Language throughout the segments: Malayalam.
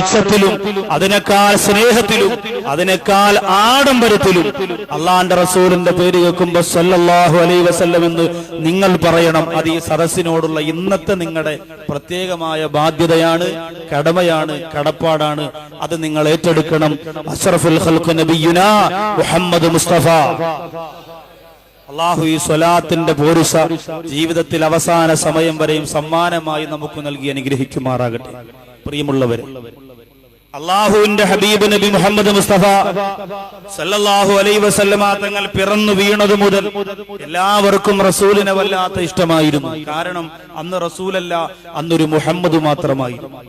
ഉച്ചത്തിലും അതിനേക്കാൾ സ്നേഹത്തിലും അതിനേക്കാൾ ആഡംബരത്തിലും അള്ളാന്റെ റസൂലിന്റെ പേര് കേൾക്കുമ്പോ സല്ലല്ലാഹു അലൈഹി വസല്ലം എന്ന് നിങ്ങൾ പറയണം. അത് ഈ സദസ്സിനോടുള്ള ഇന്നത്തെ നിങ്ങളുടെ പ്രത്യേകമായ ബാധ്യതയാണ് കടമയാണ് കടപ്പാടാണ്. അത് നിങ്ങൾ ഏറ്റെടുക്കണം. അഷറഫുൽ മുഹമ്മദ് മുസ്തഫ. അള്ളാഹു ഈ സ്വലാത്തിന്റെ പോരുസ ജീവിതത്തിൽ അവസാന സമയം വരെയും സമ്മാനമായി നമുക്ക് നൽകി അനുഗ്രഹിക്കുമാറാകട്ടെ. പ്രിയമുള്ളവർ അള്ളാഹുവിന്റെ ഹബീബ് നബി മുഹമ്മദ് മുസ്തഫ സല്ലല്ലാഹു അലൈ വസല്ലമ തങ്ങൾ പിറന്നു വീണത് മുതൽ എല്ലാവർക്കും റസൂലിനെ വല്ലാത്ത ഇഷ്ടമായിരുന്നു. കാരണം അന്ന് റസൂലല്ല അന്നൊരു മുഹമ്മദ് മാത്രമായിരുന്നു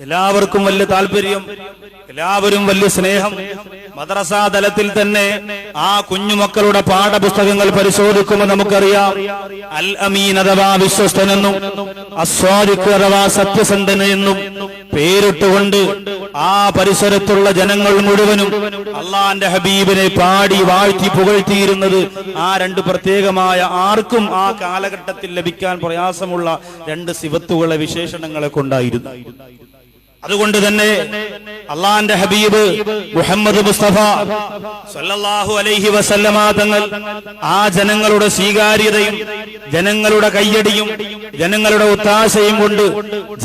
എല്ലാവർക്കും വലിയ താല്പര്യം എല്ലാവരും വലിയ സ്നേഹം. മദ്രസാ തലത്തിൽ തന്നെ ആ കുഞ്ഞുമക്കളുടെ പാഠപുസ്തകങ്ങൾ പരിശോധിക്കുമ്പോൾ നമുക്കറിയാം. അൽ അമീൻ അഥവാ വിശ്വസ്തനെന്നും അസ്വാദിഖ് അഥവാ സത്യസന്ധൻ എന്നും പേരിട്ടുകൊണ്ട് ആ പരിസരത്തുള്ള ജനങ്ങൾ മുഴുവനും അള്ളാന്റെ ഹബീബിനെ പാടി വാഴ്ത്തി പുകഴ്ത്തിയിരുന്നത് ആ രണ്ട് പ്രത്യേകമായ ആർക്കും ആ കാലഘട്ടത്തിൽ ലഭിക്കാൻ പ്രയാസമുള്ള രണ്ട് സിവത്തുകളെ വിശേഷണങ്ങളെ കൊണ്ടായിരുന്നു. അതുകൊണ്ട് തന്നെ അള്ളാന്റെ ഹബീബ് മുഹമ്മദ് മുസ്തഫ സല്ലല്ലാഹു അലൈഹി വസല്ലമ തങ്ങൾ ആ ജനങ്ങളുടെ സ്വീകാര്യതയും ജനങ്ങളുടെ കയ്യടിയും ജനങ്ങളുടെ ഒത്താശയും കൊണ്ട്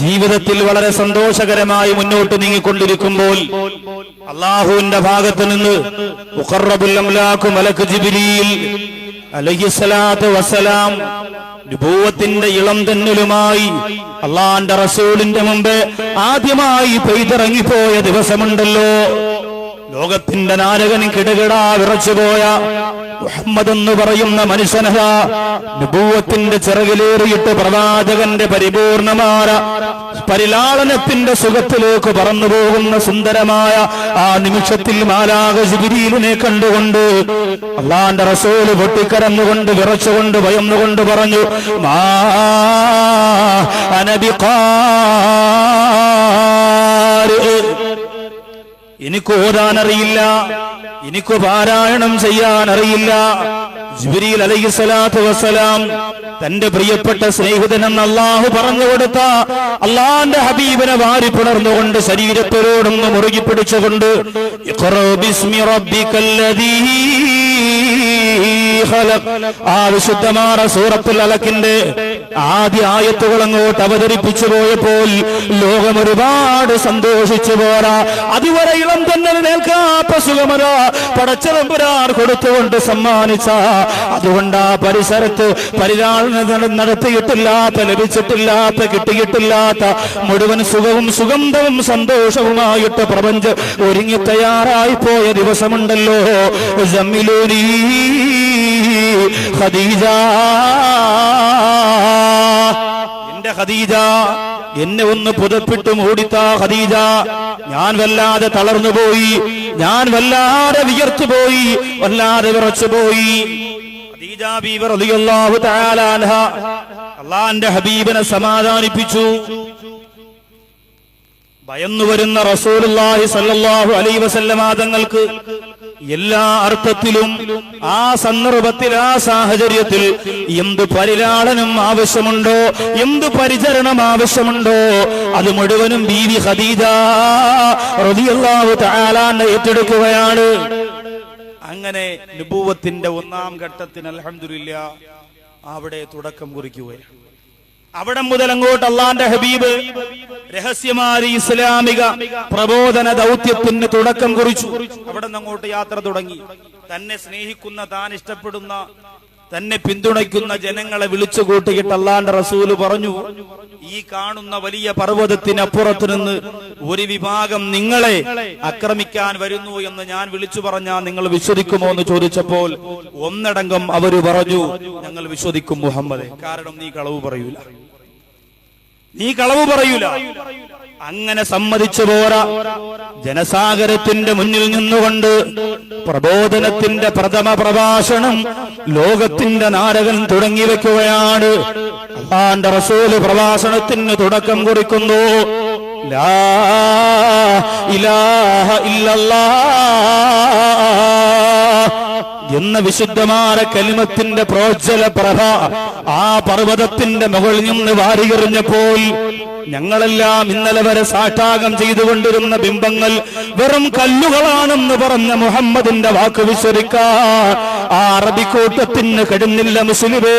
ജീവിതത്തിൽ വളരെ സന്തോഷകരമായി മുന്നോട്ട് നീങ്ങിക്കൊണ്ടിരിക്കുമ്പോൾ അള്ളാഹുവിന്റെ ഭാഗത്ത് നിന്ന് മലക്ക് ജിബ്രീൽ അലൈഹിസ്സലാത്തു വസ്സലാം നുബൂവത്തിന്റെ ഇളം തെന്നലുമായി അള്ളാന്റെ റസൂലിന്റെ മുമ്പ് ആദ്യമായി പെയ്തിറങ്ങിപ്പോയ ദിവസമുണ്ടല്ലോ. ലോകത്തിന്റെ നാരകൻ കിടകിടാ വിറച്ചുപോയ മുഹമ്മദ് എന്ന് പറയുന്ന മനുഷ്യനഹ നുബൂവത്തിന്റെ ചിറകിലേറിയിട്ട് പ്രവാചകന്റെ പരിപൂർണമായ പരിലാളനത്തിന്റെ സുഖത്തിലേക്ക് പറന്നു പോകുന്ന സുന്ദരമായ ആ നിമിഷത്തിൽ മാലാക ജിബിരിയിലിനെ കണ്ടുകൊണ്ട് അള്ളാന്റെ റസൂൽ പൊട്ടിക്കരന്നുകൊണ്ട് വിറച്ചുകൊണ്ട് ഭയന്നുകൊണ്ട് പറഞ്ഞു മാ എനിക്ക് ഓതാൻ അറിയില്ല എനിക്ക് പാരായണം ചെയ്യാൻ അറിയില്ല ജിബ്രീൽ അലൈഹി സ്വലാത്തു വസ്സലാം തന്റെ പ്രിയപ്പെട്ട സ്നേഹിതനെന്ന് അള്ളാഹു പറഞ്ഞു കൊടുത്ത അള്ളാന്റെ ഹബീബിനെ വാരി പുണർന്നുകൊണ്ട് ശരീരത്തോടൊന്ന് മുറുകി പിടിച്ചുകൊണ്ട്. ആ വിശുദ്ധമായ സൂറത്തുൽ അലക്കിന്റെ ആദ്യ ആയത്തുകൾ അങ്ങോട്ട് അവതരിപ്പിച്ചു പോയപ്പോൾ ലോകം ഒരുപാട് സന്തോഷിച്ചു പോരാ. അതുവരെ ഇളം തന്നെ നിൽക്കാത്ത സുഖമരാ പടച്ചതമ്പുരാർ കൊടുത്തുകൊണ്ട് സമ്മാനിച്ച. അതുകൊണ്ട് ആ പരിസരത്ത് പരിലാളനം നടത്തിയിട്ടില്ലാത്ത ലഭിച്ചിട്ടില്ലാത്ത കിട്ടിയിട്ടില്ലാത്ത മുഴുവൻ സുഖവും സുഗന്ധവും സന്തോഷവുമായിട്ട് പ്രപഞ്ചം ഒരുങ്ങി തയ്യാറായി പോയ ദിവസമുണ്ടല്ലോ. ജമ്മിലൂരി ഖദീജ. ഖദീജ. എന്നെ ഒന്ന് പുതപ്പിട്ട് മൂടിത്ത ഖദീജ. ഞാൻ വല്ലാതെ തളർന്നു പോയി. ഞാൻ വല്ലാതെ വിയർത്തു പോയി. വല്ലാതെ വിറച്ചു പോയി. അള്ളാന്റെ ഹബീബിനെ സമാധാനിപ്പിച്ചു. ഭയന്നു വരുന്ന റസൂലുള്ളാഹി സല്ലല്ലാഹു അലൈഹി വസല്ലമ തങ്ങൾക്ക് എല്ലാ അർത്ഥത്തിലും ആ സന്ദർഭത്തിൽ ആ സാഹചര്യത്തിൽ എന്ത് പരിലാളനം ആവശ്യമുണ്ടോ എന്ത് പരിചരണം ആവശ്യമുണ്ടോ അത് മുഴുവനും ബീവി അൻഹ ഏറ്റെടുക്കുകയാണ്. അങ്ങനെ നുബൂവത്തിന്റെ ഒന്നാം ഘട്ടത്തിന് അലഹമില്ല അവിടെ തുടക്കം കുറിക്കുകയാണ്. അവിടെ മുതൽ അങ്ങോട്ട് അള്ളാന്റെ ഹബീബ് രഹസ്യമായ ഇസ്ലാമിക പ്രബോധന ദൗത്യത്തിന് തുടക്കം കുറിച്ചു. അവിടെ നിന്ന് അങ്ങോട്ട് യാത്ര തുടങ്ങി. തന്നെ സ്നേഹിക്കുന്ന താൻ ഇഷ്ടപ്പെടുന്ന തന്നെ പിന്തുണയ്ക്കുന്ന ജനങ്ങളെ വിളിച്ചു കൂട്ടിയിട്ട് അള്ളാന്റെ റസൂൽ പറഞ്ഞു. ഈ കാണുന്ന വലിയ പർവതത്തിനപ്പുറത്ത് നിന്ന് ഒരു വിഭാഗം നിങ്ങളെ ആക്രമിക്കാൻ വരുന്നു എന്ന് ഞാൻ വിളിച്ചു പറഞ്ഞാൽ നിങ്ങൾ വിശ്വസിക്കുമോ എന്ന് ചോദിച്ചപ്പോൾ ഒന്നടങ്കം അവർ പറഞ്ഞു ഞങ്ങൾ വിശ്വസിക്കും മുഹമ്മദെ. കാരണം നീ കളവ് പറയൂല. നീ കളവ് പറയൂല. അങ്ങനെ സമ്മതിച്ചു പോരാ. ജനസാഗരത്തിന്റെ മുന്നിൽ നിന്നുകൊണ്ട് പ്രബോധനത്തിന്റെ പ്രഥമ പ്രഭാഷണം ലോകത്തിന്റെ നാരകൻ തുടങ്ങി വെക്കുകയാണ്. അള്ളാന്റെ റസൂൽ പ്രഭാഷണത്തിന് തുടക്കം കുറിക്കുന്നു. ലാ ഇലാഹ ഇല്ലല്ലാഹ് എന്ന വിശുദ്ധമായ കലിമത്തിന്റെ പ്രോജ്വല പ്രഭ ആ പർവതത്തിന്റെ മുകളിൽ നിന്ന് വാരിയെറിഞ്ഞപ്പോൾ ഞങ്ങളെല്ലാം ഇന്നലെ വരെ സാഷ്ടാകം ചെയ്തുകൊണ്ടിരുന്ന ബിംബങ്ങൾ വെറും കല്ലുകളാണെന്ന് പറഞ്ഞ മുഹമ്മദിന്റെ വാക്ക് വിശ്വസിക്കാ ആ അറബിക്കൂട്ടത്തിന് കെടുന്നില്ല മുസ്ലിമേ.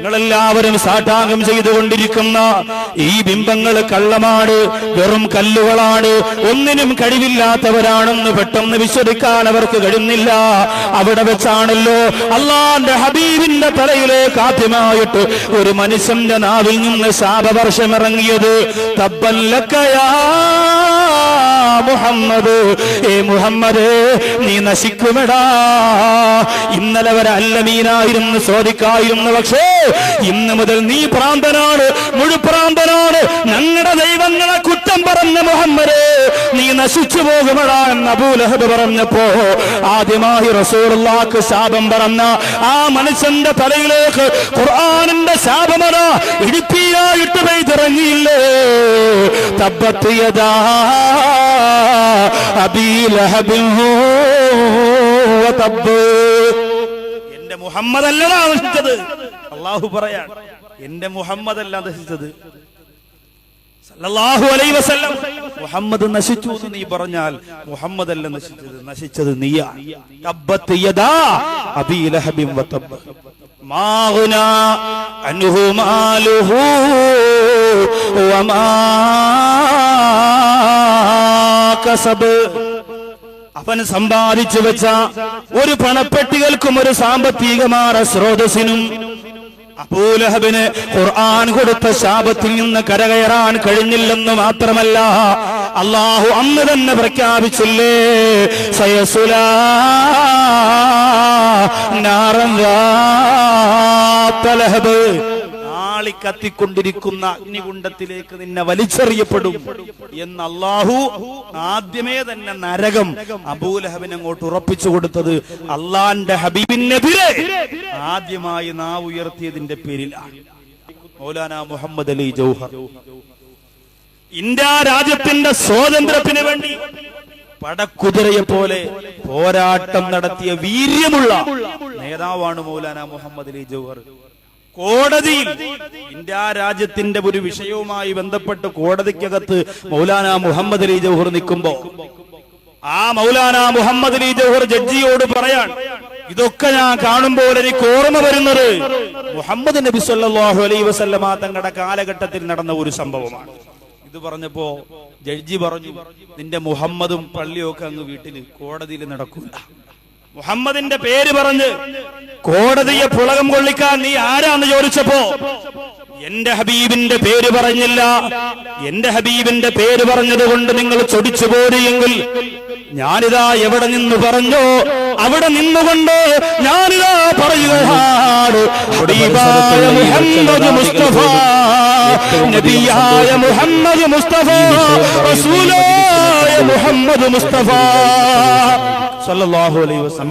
നിങ്ങളെല്ലാവരും സാഷ്ടാംഗം ചെയ്തുകൊണ്ടിരിക്കുന്ന ഈ ബിംബങ്ങൾ കള്ളമാണ് വെറും കല്ലുകളാണ്. ഒന്നിനും കഴിവില്ലാത്തവരാണെന്ന് പെട്ടെന്ന് വിശ്വസിക്കാൻ അവർക്ക് കഴിയുന്നില്ല. അവിടെ വെച്ചാണല്ലോ അള്ളാന്റെ ഹബീബിന്റെ തലയിലേക്ക് ആദ്യമായിട്ട് ഒരു മനുഷ്യന്റെ നാവിൽ നിന്ന് ശാപവർഷം ഇറങ്ങിയത്. തബ്ബല്ലക്കയാ മുഹമ്മദ്. ഏ മുഹമ്മദ് നീ നശിക്കുമെടാ. ഇന്നലെ വരെ അല്ലമീനായിരുന്നു ചോദിക്കായിരുന്നു പക്ഷേ ഇന്ന് മുതൽ നീ പ്രാന്തനാണ് മുഴുപ്രാന്തനാണ് ഞങ്ങളുടെ ദൈവങ്ങളെ കുറ്റം പറഞ്ഞ മുഹമ്മദ് നീ നശിച്ചു പോകുമടാ എന്ന് അബൂലഹബ് പറഞ്ഞപ്പോ ആദ്യമായി റസൂലുള്ളാക്ക് ശാപം പറഞ്ഞ ആ മനുഷ്യന്റെ തലയിലേക്ക് ഖുർആാനിന്റെ ശാപമടാ ഇടുപ്പിയായിട്ട് പെയ്തിറങ്ങിയില്ലേ? തപ്പത്തിയതാ അബീലഹബി അബീ ലഹബിൻ വതബ്ബ്. എന്റെ മുഹമ്മദ് അല്ലടാ നശിച്ചത് അള്ളാഹു പറയാൻ എന്റെ മുഹമ്മദ് അല്ല നശിച്ചത് മുഹമ്മദ് നശിച്ചു എന്ന് നീ പറഞ്ഞാൽ മുഹമ്മദ് അല്ല നശിച്ചത്. നശിച്ചത് നീയാ. അവൻ സമ്പാദിച്ചു വെച്ച ഒരു പണപ്പെട്ടികൾക്കും ഒരു സാമ്പത്തികമായ സ്രോതസ്സിനും അബൂലഹബിന് ഖുർആൻ കൊടുത്ത ശാപത്തിൽ നിന്ന് കരകയറാൻ കഴിഞ്ഞില്ലെന്ന് മാത്രമല്ല അള്ളാഹു അന്ന് തന്നെ പ്രഖ്യാപിച്ചില്ലേ സയസുലാ നാറം തലഹബ് നാളി കത്തിക്കൊണ്ടിരിക്കുന്ന അഗ്നികുണ്ടത്തിലേക്ക് നിന്നെ വലിച്ചെറിയപ്പെടും എന്ന് അള്ളാഹു ആദ്യമേ തന്നെ നരകം അബൂലഹബിന് അങ്ങോട്ട് ഉറപ്പിച്ചു കൊടുത്തത് അള്ളാന്റെ ഹബീബിനെതിരെ. ആദ്യമായി നാവ് ഉയർത്തിയതിന്റെ പേരിലാണ് മൗലാന മുഹമ്മദ് അലി ജൗഹർ. ഇന്ത്യ രാജ്യത്തിന്റെ സ്വാതന്ത്ര്യത്തിന് വേണ്ടി പടക്കുതിരയെ പോലെ പോരാട്ടം നടത്തിയ വീര്യമുള്ള നേതാവാണ് മൗലാന മുഹമ്മദ് അലി ജൗഹർ. കോടതിയിൽ ഇന്ത്യ രാജ്യത്തിന്റെ ഒരു വിഷയവുമായി ബന്ധപ്പെട്ട് കോടതിക്കകത്ത് മൗലാന മുഹമ്മദ് അലി ജൗഹർ നിൽക്കുമ്പോ ആ മൗലാന മുഹമ്മദ് അലി ജൗഹർ ജഡ്ജിയോട് പറയാൻ ഇതൊക്കെ ഞാൻ കാണുമ്പോൾ എനിക്ക് ഓർമ്മ വരുന്നത് മുഹമ്മദ് നബി സല്ലല്ലാഹു അലൈഹി വസല്ലമ തങ്ങളുടെ കാലഘട്ടത്തിൽ നടന്ന ഒരു സംഭവമാണ്. ഇത് പറഞ്ഞപ്പോ ജഡ്ജി പറഞ്ഞു നിന്റെ മുഹമ്മദും പള്ളിയൊക്കെ അങ്ങ് വീട്ടിൽ കോടതിയിൽ നടക്കില്ല മുഹമ്മദിന്റെ പേര് പറഞ്ഞ് കോടതിയെ പുളകം കൊള്ളിക്കാൻ നീ ആരാന്ന് ചോദിച്ചപ്പോ എന്റെ ഹബീബിന്റെ പേര് പറഞ്ഞില്ല. എന്റെ ഹബീബിന്റെ പേര് പറഞ്ഞതുകൊണ്ട് നിങ്ങൾ ചൊടിച്ചു പോരുമെങ്കിൽ ഞാനിതാ എവിടെ നിന്ന് പറഞ്ഞോ? അവിടെ നിന്നുകൊണ്ട് ഞാനിതാ പറയുകയാണ് മുഹമ്മദ് മുസ്തഫ നബിയായ മുഹമ്മദ് മുസ്തഫ റസൂലായ മുഹമ്മദ് മുസ്തഫ. സല്ലല്ലാഹു അലൈഹി വസല്ലം.